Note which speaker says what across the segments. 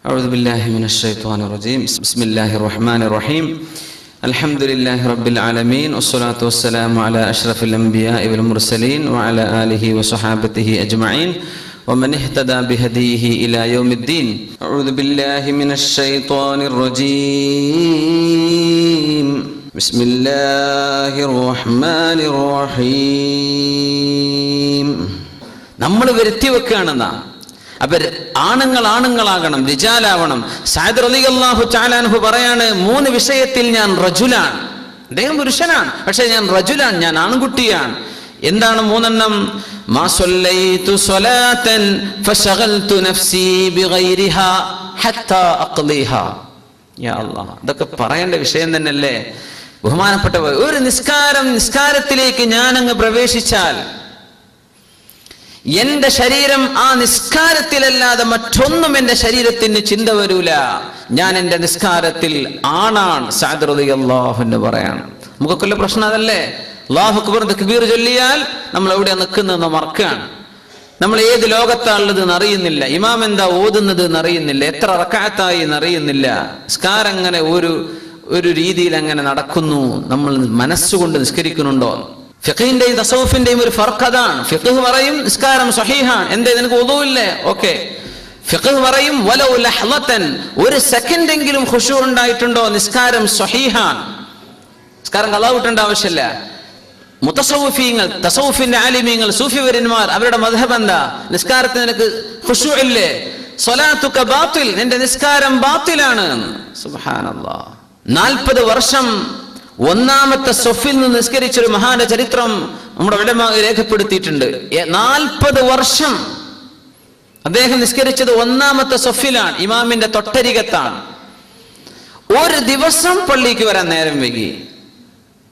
Speaker 1: أعوذ بالله من الشيطان الرجيم بسم الله الرحمن الرحيم الحمد لله رب العالمين والصلاة والسلام على أشرف الأنبياء والمرسلين وعلى آله وصحابته أجمعين ومن اهتدى بهديه إلى يوم الدين أعوذ بالله من الشيطان الرجيم بسم الله الرحمن الرحيم നമ്മൾ വരുത്തി വെക്കുകയാണെന്നാ അപ്പൊ ആണുങ്ങൾ ആണുങ്ങളാകണം രിജാലാവണം സാദ് റലി അള്ളാഹു ചാലാൻഹു പറയാണ് മൂന്ന് വിഷയത്തിൽ ഞാൻ റജുലാണ്. അദ്ദേഹം പുരുഷനാണ് പക്ഷെ ഞാൻ റജുലാണ് ഞാൻ ആൺകുട്ടിയാണ്. എന്താണ് മൂന്നെണ്ണം? ഇതൊക്കെ പറയേണ്ട വിഷയം തന്നെയല്ലേ? ബഹുമാനപ്പെട്ട ഒരു നിസ്കാരം നിസ്കാരത്തിലേക്ക് ഞാൻ അങ്ങ് പ്രവേശിച്ചാൽ എന്റെ ശരീരം ആ നിസ്കാരത്തിലല്ലാതെ മറ്റൊന്നും എന്റെ ശരീരത്തിന് ചിന്ത വരൂല. ഞാൻ എന്റെ നിസ്കാരത്തിൽ ആണാണ് സാദൃതി അള്ളാഹുന്ന് പറയാണ് നമുക്കൊക്കെ പ്രശ്നം അതല്ലേ? അള്ളാഹു അക്ബർ തക്ബീർ ചൊല്ലിയാൽ നമ്മൾ എവിടെ നിൽക്കുന്നതെന്ന് മറക്കുകയാണ് നമ്മൾ ഏത് ലോകത്താണുള്ളത് അറിയുന്നില്ല ഇമാം എന്താ ഓതുന്നത് എന്ന് അറിയുന്നില്ല എത്ര റക്കാത്തായി എന്നറിയുന്നില്ല. നിസ്കാരം അങ്ങനെ ഒരു ഒരു രീതിയിൽ അങ്ങനെ നടക്കുന്നു. നമ്മൾ മനസ്സുകൊണ്ട് നിസ്കരിക്കുന്നുണ്ടോ? ഫിഖിന്റെയും തസൗഫിന്റെയും ഒരു ഫർക്ക് അതാണ്. ഫിഖ് പറയും നിസ്കാരം സഹീഹാണ്. എന്തേ നിനക്ക് ഒതുവില്ലേ ഓക്കെ. ഫിഖ് പറയും വലൗ ലഹ്ലത്തൻ ഒരു സെക്കൻഡ് എങ്കിലും ഖുശൂ ഉണ്ടായിട്ടുണ്ടോ? നിസ്കാരം സഹീഹാൻ നിസ്കാരം കളാവിട്ടേണ്ട ആവശ്യമില്ല. മുത്തസൗഫീങ്ങൾ തസൗഫിന്റെ ആലിമീങ്ങൾ സൂഫിവരന്മാർ അവരുടെ മധബ് എന്താ? നിസ്കാരത്തിന് നിനക്ക് ഖുശൂ ഇല്ലേ? സ്വലാത്തുക ബാത്തിൽ. നിന്റെ നിസ്കാരം ബാത്തിലാണ് സുബ്ഹാനല്ലാഹ് നാൽപ്പത് വർഷം ഒന്നാമത്തെ സൊഫിൽ നിന്ന് നിസ്കരിച്ച ഒരു മഹാന്റെ ചരിത്രം നമ്മുടെ വിടമ രേഖപ്പെടുത്തിയിട്ടുണ്ട്. നാൽപ്പത് വർഷം അദ്ദേഹം നിസ്കരിച്ചത് ഒന്നാമത്തെ സൊഫിലാണ് ഇമാമിന്റെ തൊട്ടരികത്താണ്. ഒരു ദിവസം പള്ളിക്ക് വരാൻ നേരം വൈകി.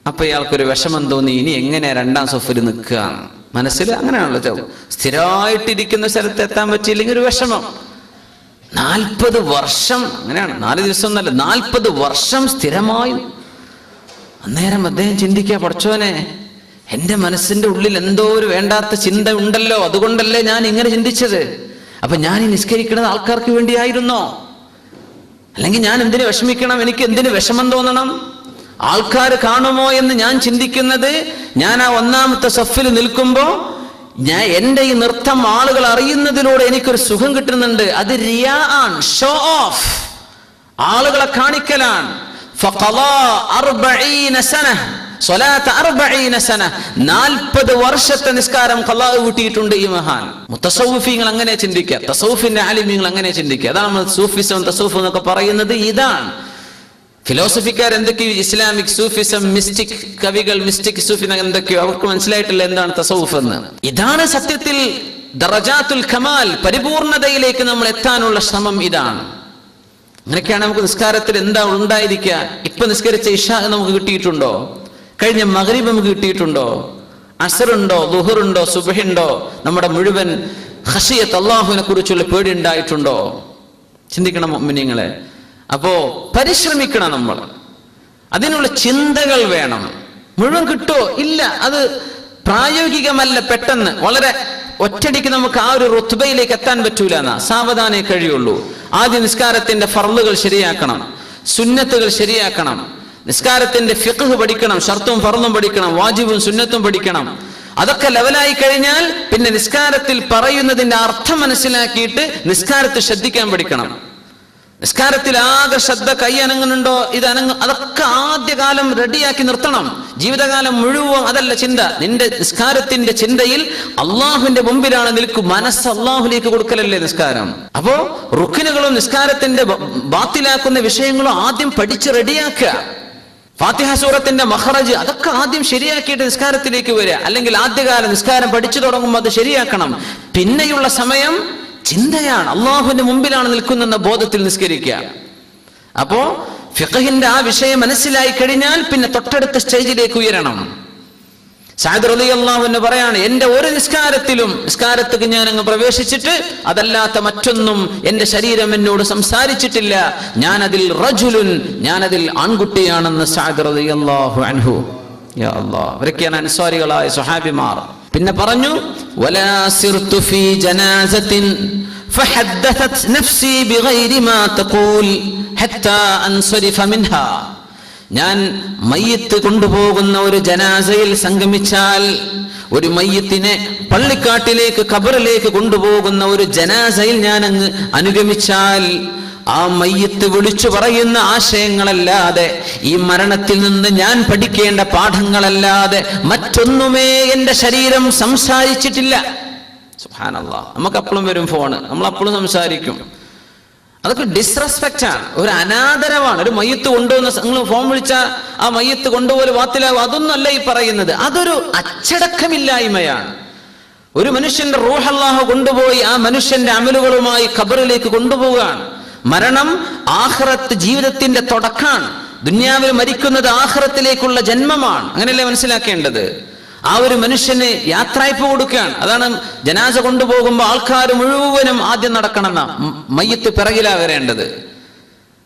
Speaker 1: അപ്പൊ ഇയാൾക്കൊരു വിഷമം തോന്നി ഇനി എങ്ങനെ രണ്ടാം സൊഫിൽ നിൽക്കുക? മനസ്സിൽ അങ്ങനെയാണല്ലോ സ്ഥിരമായിട്ടിരിക്കുന്ന സ്ഥലത്ത് എത്താൻ പറ്റിയില്ലെങ്കിൽ ഒരു വിഷമം. നാൽപ്പത് വർഷം അങ്ങനെയാണ് നാല് ദിവസം എന്നല്ല നാൽപ്പത് വർഷം സ്ഥിരമായി അന്നേരം അദ്ദേഹം ചിന്തിക്കുക പഠിച്ചോനെ എന്റെ മനസ്സിന്റെ ഉള്ളിൽ എന്തോ ഒരു വേണ്ടാത്ത ചിന്ത ഉണ്ടല്ലോ. അതുകൊണ്ടല്ലേ ഞാൻ ഇങ്ങനെ ചിന്തിച്ചത്. അപ്പൊ ഞാൻ ഈ നിസ്കരിക്കുന്നത് ആൾക്കാർക്ക് വേണ്ടിയായിരുന്നോ? അല്ലെങ്കിൽ ഞാൻ എന്തിനു വിഷമിക്കണം? എനിക്ക് എന്തിനു വിഷമം തോന്നണം? ആൾക്കാർ കാണുമോ എന്ന് ഞാൻ ചിന്തിക്കുന്നത് ഞാൻ ആ ഒന്നാമത്തെ സഫിൽ നിൽക്കുമ്പോൾ ഞാൻ എന്റെ ഈ നൃത്തം ആളുകൾ അറിയുന്നതിലൂടെ എനിക്കൊരു സുഖം കിട്ടുന്നുണ്ട്. അത് റിയാ ആണ് ഷോ ഓഫ് ആളുകളെ കാണിക്കലാണ്. നാൽപ്പത് വർഷത്തെ നിസ്കാരം കള്ളാവ് കൂട്ടിയിട്ടുണ്ട് ഈ മഹാൻ. മുത്തസൗഫിങ്ങൾ അങ്ങനെ ചിന്തിക്കുക തസൗഫിന്റെ ആലിമ്യങ്ങൾ അങ്ങനെ ചിന്തിക്കുക. അതാണ് നമ്മൾ സൂഫിസം തസൗഫ് എന്നൊക്കെ പറയുന്നത് ഇതാണ്. ഫിലോസഫിക്കാർ എന്തൊക്കെയോ ഇസ്ലാമിക് സൂഫിസം മിസ്റ്റിക് കവികൾ മിസ്റ്റിക് സൂഫി എന്തൊക്കെയോ അവർക്ക് മനസ്സിലായിട്ടില്ല എന്താണ് തസൗഫ് എന്ന്. ഇതാണ് സത്യത്തിൽ ദറജാത്തുൽ ഖമാൽ പരിപൂർണതയിലേക്ക് നമ്മൾ എത്താനുള്ള ശ്രമം ഇതാണ്. അങ്ങനെയൊക്കെയാണ് നമുക്ക് നിസ്കാരത്തിൽ എന്താ ഉണ്ടായിരിക്കുക? ഇപ്പൊ നിസ്കരിച്ച ഇഷ നമുക്ക് കിട്ടിയിട്ടുണ്ടോ? കഴിഞ്ഞ മകരീബ് നമുക്ക് കിട്ടിയിട്ടുണ്ടോ? അസറുണ്ടോ? ദുഹറുണ്ടോ? സുബഹുണ്ടോ? നമ്മുടെ മുഴുവൻ ഹഷിയത്ത് അള്ളാഹുവിനെ കുറിച്ചുള്ള പേടി ഉണ്ടായിട്ടുണ്ടോ? ചിന്തിക്കണം മിനിങ്ങളെ അപ്പോ പരിശ്രമിക്കണം നമ്മൾ. അതിനുള്ള ചിന്തകൾ വേണം. മുഴുവൻ കിട്ടുമോ ഇല്ല. അത് പ്രായോഗികമല്ല പെട്ടെന്ന്. വളരെ ഒറ്റടിക്ക് നമുക്ക് ആ ഒരു റുത്ബയിലേക്ക് എത്താൻ പറ്റൂല എന്നാ. സാവധാനേ കഴിയുള്ളൂ. ആദ്യ നിസ്കാരത്തിന്റെ ഫർളുകൾ ശരിയാക്കണം സുന്നത്തുകൾ ശരിയാക്കണം നിസ്കാരത്തിന്റെ ഫിഖ് പഠിക്കണം ഷർത്തും ഫർളും പഠിക്കണം വാജിബും സുന്നത്തും പഠിക്കണം. അതൊക്കെ ലെവലായി കഴിഞ്ഞാൽ പിന്നെ നിസ്കാരത്തിൽ പറയുന്നതിന്റെ അർത്ഥം മനസ്സിലാക്കിയിട്ട് നിസ്കാരത്തിൽ ശ്രദ്ധിക്കാൻ പഠിക്കണം. നിസ്കാരത്തിൽ ആകെ ശ്രദ്ധ കൈ അനങ്ങുന്നുണ്ടോ ഇത് അനങ്ങ അതൊക്കെ ആദ്യകാലം റെഡിയാക്കി നിർത്തണം. ജീവിതകാലം മുഴുവൻ അതല്ല ചിന്ത. നിന്റെ നിസ്കാരത്തിന്റെ ചിന്തയിൽ അള്ളാഹുവിന്റെ മുമ്പിലാണ് നിൽക്കും. മനസ്സ് അള്ളാഹുലേക്ക് കൊടുക്കലല്ലേ നിസ്കാരം? അപ്പോ റുക്കിനുകളും നിസ്കാരത്തിന്റെ ബാത്തിലാക്കുന്ന വിഷയങ്ങളും ആദ്യം പഠിച്ച് റെഡിയാക്കുക. ഫാത്തിഹ സൂറത്തിന്റെ മഹറജ് അതൊക്കെ ആദ്യം ശരിയാക്കിയിട്ട് നിസ്കാരത്തിലേക്ക് വരിക. അല്ലെങ്കിൽ ആദ്യകാല നിസ്കാരം പഠിച്ചു തുടങ്ങുമ്പോൾ അത് ശരിയാക്കണം. പിന്നെയുള്ള സമയം ചിന്തയാണ്. അള്ളാഹുവിന്റെ മുമ്പിലാണ് നിൽക്കുന്നെന്ന ബോധത്തിൽ നിസ്കരിക്കുക. അപ്പോ ഫിഖഹിന്റെ ആ വിഷയം മനസ്സിലായി കഴിഞ്ഞാൽ പിന്നെ തൊട്ടടുത്ത സ്റ്റേജിലേക്ക് ഉയരണം. സാദ് റലി അൻഹു പറയാണ് എന്റെ ഒരു നിസ്കാരത്തിലും നിസ്കാരത്തേക്ക് ഞാൻ അങ്ങ് പ്രവേശിച്ചിട്ട് അതല്ലാത്ത മറ്റൊന്നും എന്റെ ശരീരം എന്നോട് സംസാരിച്ചിട്ടില്ല. ഞാൻ അതിൽ റജുലുൻ ഞാൻ അതിൽ ആൺകുട്ടിയാണെന്ന് റലി അള്ളാഹു അൻഹു. യാ അല്ലാഹ് അവരൊക്കെയാണ് അൻസാരികളായ സുഹാബിമാർ പിന്നെ പറഞ്ഞു ഫീ ജനാസത്തിൻ ഞാൻ മയ്യത്ത് കൊണ്ടുപോകുന്ന ഒരു ജനാസയിൽ സംഗമിച്ചാൽ ഒരു മയ്യത്തിനെ പള്ളിക്കാട്ടിലേക്ക് കബറിലേക്ക് കൊണ്ടുപോകുന്ന ഒരു ജനാസയിൽ ഞാൻ അങ്ങ് അനുഗമിച്ചാൽ ആ മയ്യത്ത് വിളിച്ചു പറയുന്ന ആശയങ്ങളല്ലാതെ ഈ മരണത്തിൽ നിന്ന് ഞാൻ പഠിക്കേണ്ട പാഠങ്ങളല്ലാതെ മറ്റൊന്നുമേ എന്റെ ശരീരം സംസാരിച്ചിട്ടില്ല. സുഹാനല്ല നമുക്ക് അപ്പോഴും വരും ഫോണ്. നമ്മൾ അപ്പോഴും സംസാരിക്കും. അതൊക്കെ ഡിസ്റെസ്പെക്റ്റ് ആണ്. ഒരു അനാദരവാണ്. ഒരു മയ്യത്ത് കൊണ്ടുവന്ന് നിങ്ങൾ ഫോം വിളിച്ച ആ മയ്യത്ത് കൊണ്ടുപോലെ വാത്തിലാവും അതൊന്നുമല്ല ഈ പറയുന്നത്. അതൊരു അച്ചടക്കമില്ലായ്മയാണ്. ഒരു മനുഷ്യന്റെ റൂഹ് കൊണ്ടുപോയി ആ മനുഷ്യന്റെ അമലുകളുമായി ഖബറിലേക്ക് കൊണ്ടുപോവുകയാണ്. മരണം ആഹ്റത്ത് ജീവിതത്തിന്റെ തുടക്കാണ്. ദുന്യാവിൽ മരിക്കുന്നത് ആഹ്റത്തിലേക്കുള്ള ജന്മമാണ്. അങ്ങനെയല്ലേ മനസ്സിലാക്കേണ്ടത്? ആ ഒരു മനുഷ്യന് യാത്രയപ്പ് കൊടുക്കുകയാണ്. അതാണ് ജനാസ കൊണ്ടുപോകുമ്പോൾ ആൾക്കാർ മുഴുവനും ആദ്യം നടക്കണമെന്ന മയ്യത്ത് പിറകിലാ വരേണ്ടത്.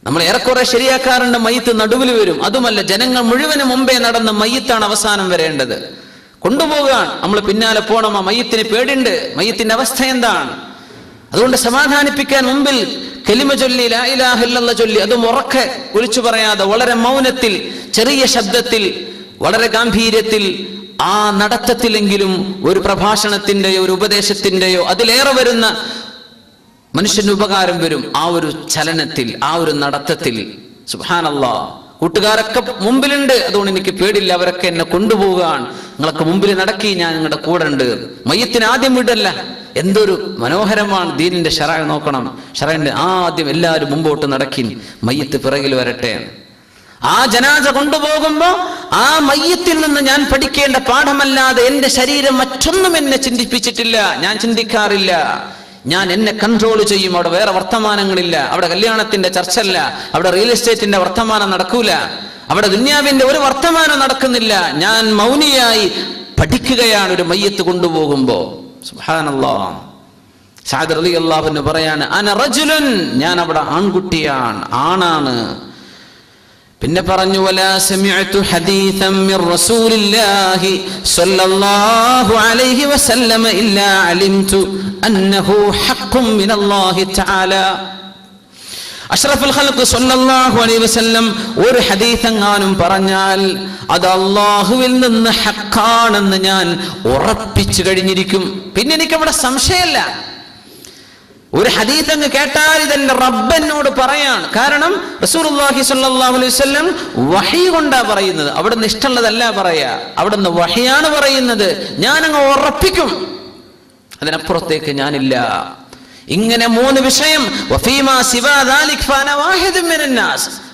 Speaker 1: നമ്മൾ ഏറെക്കുറെ ശരിയാക്കാറുണ്ട് മയ്യത്ത് നടുവിൽ വരും. അതുമല്ല ജനങ്ങൾ മുഴുവനും മുമ്പേ നടന്ന മയ്യത്താണ് അവസാനം വരേണ്ടത്. കൊണ്ടുപോകുകയാണ്. നമ്മൾ പിന്നാലെ പോകണം ആ മയ്യത്തിന് പേടിണ്ട്. മയ്യത്തിന്റെ അവസ്ഥ എന്താണ്? അതുകൊണ്ട് സമാധാനിപ്പിക്കാൻ മുമ്പിൽ കലിമ ചൊല്ലി ലായിലാഹില്ല ചൊല്ലി അതും ഉറക്കെ വിളിച്ചു പറയാതെ വളരെ മൗനത്തിൽ ചെറിയ ശബ്ദത്തിൽ വളരെ ഗാംഭീര്യത്തിൽ ആ നടത്തത്തിലെങ്കിലും ഒരു പ്രഭാഷണത്തിന്റെയോ ഒരു ഉപദേശത്തിന്റെയോ അതിലേറെ വരുന്ന മനുഷ്യന് ഉപകാരം വരും. ആ ഒരു ചലനത്തിൽ ആ ഒരു നടത്തത്തിൽ. സുഹാനല്ലാ കൂട്ടുകാരൊക്കെ മുമ്പിലുണ്ട്. അതുകൊണ്ട് എനിക്ക് പേടില്ല അവരൊക്കെ എന്നെ കൊണ്ടുപോകാൻ നിങ്ങളൊക്കെ മുമ്പിൽ നടക്കി ഞാൻ നിങ്ങളുടെ കൂടെ ഉണ്ട് മയ്യത്തിന് ആദ്യം വിടല്ല. എന്തൊരു മനോഹരമാണ് ദീനിന്റെ ഷറായ നോക്കണം. ഷറാന്റെ ആദ്യം എല്ലാവരും മുമ്പോട്ട് നടക്കി മയ്യത്ത് പിറകിൽ വരട്ടെ. ആ ജനാസ കൊണ്ടുപോകുമ്പോ ആ മയ്യത്തിൽ നിന്ന് ഞാൻ പഠിക്കേണ്ട പാഠമല്ലാതെ എന്റെ ശരീരം മറ്റൊന്നും എന്നെ ചിന്തിപ്പിച്ചിട്ടില്ല. ഞാൻ ചിന്തിക്കാറില്ല. ഞാൻ എന്നെ കൺട്രോൾ ചെയ്യും. അവിടെ വേറെ വർത്തമാനങ്ങളില്ല. അവിടെ കല്യാണത്തിന്റെ ചർച്ചല്ല അവിടെ റിയൽ എസ്റ്റേറ്റിന്റെ വർത്തമാനം നടക്കൂല. അവിടെ ദുന്യാവിന്റെ ഒരു വർത്തമാനം നടക്കുന്നില്ല. ഞാൻ മൗനിയായി പഠിക്കുകയാണ് ഒരു മയ്യത്ത് കൊണ്ടുപോകുമ്പോ. സുബ്ഹാനല്ലാ. സാദർ അലി അള്ളാഹുവിന് പറയാണ് അന ഞാൻ അവിടെ ആൺകുട്ടിയാണ് ആണാണ്. പിന്നെ പറഞ്ഞു അഷ്റഫുൽ ഖൽഖ് സ്വല്ലല്ലാഹു അലൈഹി വസല്ലം ഒരു ഹദീസ് എങ്ങാനും പറഞ്ഞാൽ അത് അള്ളാഹുവിൽ നിന്ന് ഹക്കാണെന്ന് ഞാൻ ഉറപ്പിച്ചു കഴിഞ്ഞിരിക്കും. പിന്നെ എനിക്കവിടെ സംശയമല്ല. ഒരു ഹദീത്ത് അങ്ങ് കേട്ടാൽ ഇതെന്റെ റബ്ബനോട് പറയാണ്. കാരണം റസൂലുള്ളാഹി സ്വല്ലല്ലാഹു അലൈഹി വഹി കൊണ്ടാ പറയുന്നത്. അവിടെ നിന്ന് ഇഷ്ടമുള്ളതല്ല പറയാ. അവിടെ നിന്ന് വഹിയാണ് പറയുന്നത്. ഞാൻ അങ്ങ് ഉറപ്പിക്കും. അതിനപ്പുറത്തേക്ക് ഞാനില്ല. ഇങ്ങനെ മൂന്ന് വിഷയം.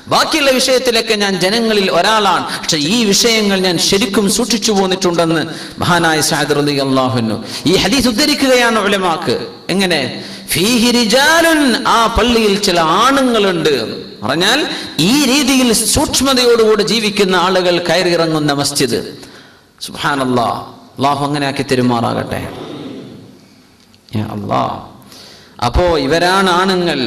Speaker 1: ബാക്കിയുള്ള വിഷയത്തിലൊക്കെ ഞാൻ ജനങ്ങളിൽ ഒരാളാണ്. പക്ഷെ ഈ വിഷയങ്ങൾ ഞാൻ ശരിക്കും സൂക്ഷിച്ചു പോന്നിട്ടുണ്ടെന്ന് മഹാനായ റളിയല്ലാഹു അൻഹു. ഈ ഹദീസ് ഉദ്ധരിക്കുകയാണ് ഉലമാക്ക്. എങ്ങനെ? ആ പള്ളിയിൽ ചില ആണുങ്ങളുണ്ട്. പറഞ്ഞാൽ ഈ രീതിയിൽ സൂക്ഷ്മതയോടുകൂടി ജീവിക്കുന്ന ആളുകൾ കയറിയിറങ്ങുന്ന മസ്ജിദ്. സുഹാനല്ലാ അള്ളാഹു അങ്ങനെ ആക്കി തെരുമാറാകട്ടെ അള്ളാ അപ്പോ ഇവരാണ് ആണുങ്ങൾ.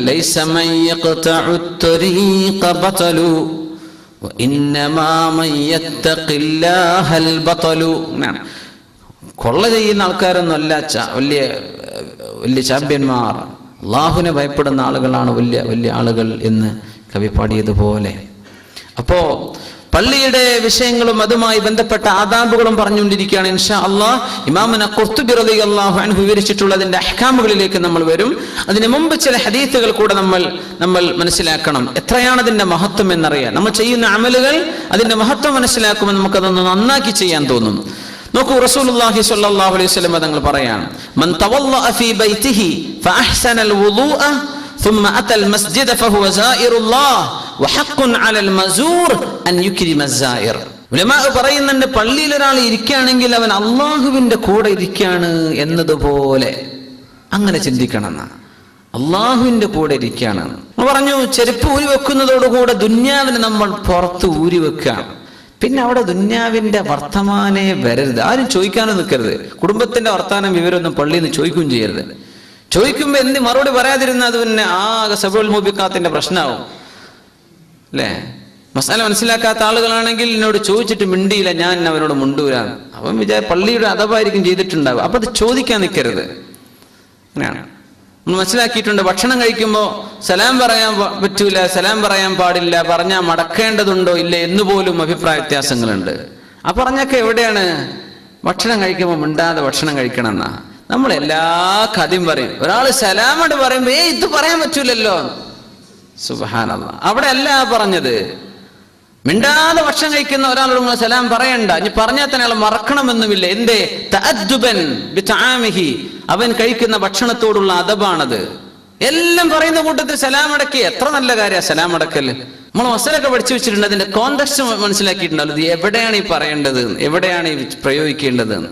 Speaker 1: കൊള്ള ചെയ്യുന്ന ആൾക്കാരൊന്നും അല്ല വലിയ വലിയ ചാമ്പ്യന്മാർ. അള്ളാഹുവിനെ ഭയപ്പെടുന്ന ആളുകളാണ് വലിയ വലിയ ആളുകൾ എന്ന് കവി പാടിയതുപോലെ. അപ്പോ പള്ളിയുടെ വിഷയങ്ങളും അതുമായി ബന്ധപ്പെട്ട ആദാബുകളും പറഞ്ഞുകൊണ്ടിരിക്കുകയാണ് ഇൻഷാ അള്ളാഹ് ഇമാമന ഖുർത്തുബി അള്ളാഹു അൻഹു വിവരിച്ചിട്ടുള്ളതിന്റെ അഹ്കാമുകളിലേക്ക് നമ്മൾ വരും. അതിനു മുമ്പ് ചില ഹദീത്തുകൾ കൂടെ നമ്മൾ നമ്മൾ മനസ്സിലാക്കണം. എത്രയാണ് അതിന്റെ മഹത്വം എന്നറിയാം നമ്മൾ ചെയ്യുന്ന അമലുകൾ അതിന്റെ മഹത്വം മനസ്സിലാക്കുമ്പോൾ നമുക്കതൊന്ന് നന്നാക്കി ചെയ്യാൻ തോന്നും. നോക്കൂ റസൂലുള്ളാഹി സ്വല്ലല്ലാഹു അലൈഹി വസല്ലം തങ്ങൾ പറയാണ് മൻ തവല്ലഅ ഫീ ബൈതിഹി ഫഅഹ്സന الوضوء ثم أتى المسجد فهو زائر الله وحق على المزور أن يكرم الزائر ഉലമാ പറയുന്നുണ്ട് പള്ളിയിൽ ഒരാൾ ഇരിക്കുകയാണെങ്കിൽ അവൻ അള്ളാഹുവിന്റെ കൂടെ ഇരിക്കുകയാണ് എന്നതുപോലെ അങ്ങനെ ചിന്തിക്കണം എന്നാണ് അള്ളാഹുവിന്റെ കൂടെ ഇരിക്കുകയാണ് നമ്മൾ പറഞ്ഞു ചെരുപ്പ് ഊരി വെക്കുന്നതോടുകൂടെ ദുന്യാവിനെ നമ്മൾ പുറത്ത് ഊരി വെക്കുകയാണ് പിന്നെ അവിടെ ദുന്യാവിന്റെ വർത്തമാനേ വരരുത്. ആരും ചോദിക്കാനും നിൽക്കരുത്. കുടുംബത്തിന്റെ വർത്തമാനം വിവരമൊന്നും പള്ളിയിൽ നിന്ന് ചോദിക്കുകയും ചെയ്യരുത്. ചോദിക്കുമ്പോ എന്ത് മറുപടി പറയാതിരുന്ന അത് പിന്നെ ആകെ സബുൽ മുബിക്കാത്തിന്റെ പ്രശ്നമാവും അല്ലേ? മസാല മനസ്സിലാക്കാത്ത ആളുകളാണെങ്കിൽ എന്നോട് ചോദിച്ചിട്ട് മിണ്ടിയില്ല ഞാൻ അവനോട് മുണ്ടൂരാണ് അവൻ വിചാര പള്ളിയുടെ അഥവായിരിക്കും ചെയ്തിട്ടുണ്ടാവും. അപ്പൊ അത് ചോദിക്കാൻ നിൽക്കരുത്. അങ്ങനെയാണ്. മനസ്സിലാക്കിയിട്ടുണ്ട് ഭക്ഷണം കഴിക്കുമ്പോൾ സലാം പറയാൻ പറ്റൂല സലാം പറയാൻ പാടില്ല പറഞ്ഞാൽ മടക്കേണ്ടതുണ്ടോ ഇല്ല എന്ന് പോലും അഭിപ്രായ വ്യത്യാസങ്ങളുണ്ട്. ആ പറഞ്ഞൊക്കെ എവിടെയാണ്? ഭക്ഷണം കഴിക്കുമ്പോൾ മിണ്ടാതെ ഭക്ഷണം കഴിക്കണം എന്നാ നമ്മൾ എല്ലാ കഥയും പറയും. ഒരാൾ സലാമോട് പറയുമ്പോ ഏ ഇത് പറയാൻ പറ്റൂലല്ലോ. സുബഹാനല്ല. അവിടെ അല്ല പറഞ്ഞത്. മിണ്ടാതെ ഭക്ഷണം കഴിക്കുന്ന ഒരാളോട് നിങ്ങൾ സലാം പറയണ്ട. ഇനി പറഞ്ഞാൽ തന്നെ അയാൾ മറക്കണമെന്നുമില്ല. എന്തേ? തഅദ്ദുബൻ ബിതആമിഹി. അവൻ കഴിക്കുന്ന ഭക്ഷണത്തോടുള്ള അതബാണത് എല്ലാം പറയുന്ന കൂട്ടത്തിൽ സലാം അടക്കി. എത്ര നല്ല കാര്യമാണ് സലാം അടക്കൽ നമ്മൾ മസലൊക്കെ പഠിച്ചു വെച്ചിട്ടുണ്ട്. അതിന്റെ കോണ്ടക്സ്റ്റ് മനസ്സിലാക്കിയിട്ടുണ്ടല്ലോ ഇത് എവിടെയാണ് ഈ പറയേണ്ടത്? എവിടെയാണ് ഈ പ്രയോഗിക്കേണ്ടത്.